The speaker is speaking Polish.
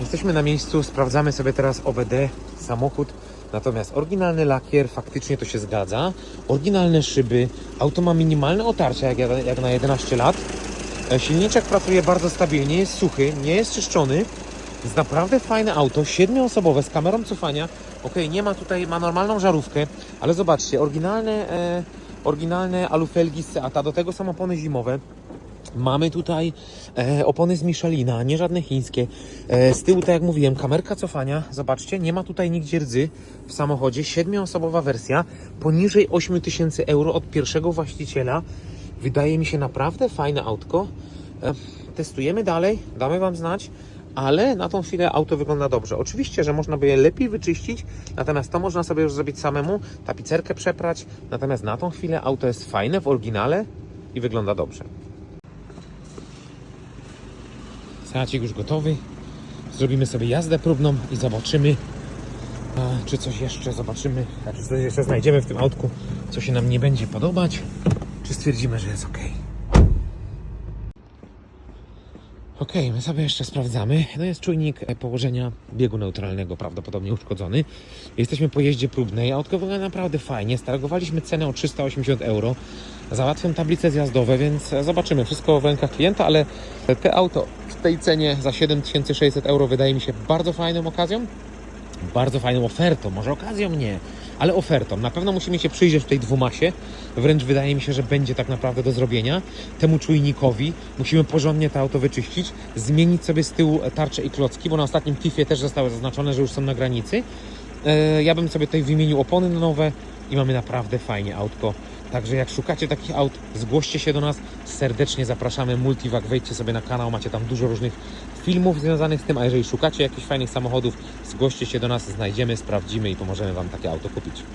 Jesteśmy na miejscu, sprawdzamy sobie teraz OBD, samochód. Natomiast oryginalny lakier, faktycznie to się zgadza. Oryginalne szyby, auto ma minimalne otarcia, jak, jak na 11 lat. E, Silniczek pracuje bardzo stabilnie, jest suchy, nie jest czyszczony. Jest naprawdę fajne auto, siedmioosobowe z kamerą cofania. Ok, nie ma tutaj, ma normalną żarówkę, ale zobaczcie, oryginalne, e, oryginalne alufelgi z Seata, do tego są opony zimowe. Mamy tutaj e, opony z Michelina, nie żadne chińskie. E, z tyłu, tak jak mówiłem, kamerka cofania. Zobaczcie, nie ma tutaj nigdzie rdzy w samochodzie. Siedmioosobowa wersja, poniżej 8000 euro od pierwszego właściciela. Wydaje mi się naprawdę fajne autko. E, testujemy dalej, damy Wam znać. Ale na tą chwilę auto wygląda dobrze. Oczywiście, że można by je lepiej wyczyścić, natomiast to można sobie już zrobić samemu, tapicerkę przeprać. Natomiast na tą chwilę auto jest fajne w oryginale i wygląda dobrze. Seacik już gotowy. Zrobimy sobie jazdę próbną i zobaczymy, czy coś jeszcze zobaczymy, czy coś jeszcze znajdziemy w tym autku, co się nam nie będzie podobać, czy stwierdzimy, że jest ok. Ok, my sobie jeszcze sprawdzamy. No jest czujnik e, położenia biegu neutralnego, prawdopodobnie uszkodzony. Jesteśmy po jeździe próbnej. Autko wygląda naprawdę fajnie. Stargowaliśmy cenę o 380 euro. Załatwiam tablice zjazdowe, więc zobaczymy. Wszystko w rękach klienta, ale te auto w tej cenie za 7600 euro wydaje mi się bardzo fajną okazją bardzo fajną ofertą, może okazją nie, ale ofertą. Na pewno musimy się przyjrzeć tej dwumasie, wręcz wydaje mi się, że będzie tak naprawdę do zrobienia. Temu czujnikowi musimy porządnie to auto wyczyścić, zmienić sobie z tyłu tarcze i klocki, bo na ostatnim TIFie też zostały zaznaczone, że już są na granicy. E, Ja bym sobie tutaj wymienił opony nowe i mamy naprawdę fajnie autko. Także jak szukacie takich aut, zgłoście się do nas. Serdecznie zapraszamy. Multivac, wejdźcie sobie na kanał, macie tam dużo różnych filmów związanych z tym, a jeżeli szukacie jakichś fajnych samochodów, zgłoście się do nas, znajdziemy, sprawdzimy i pomożemy Wam takie auto kupić.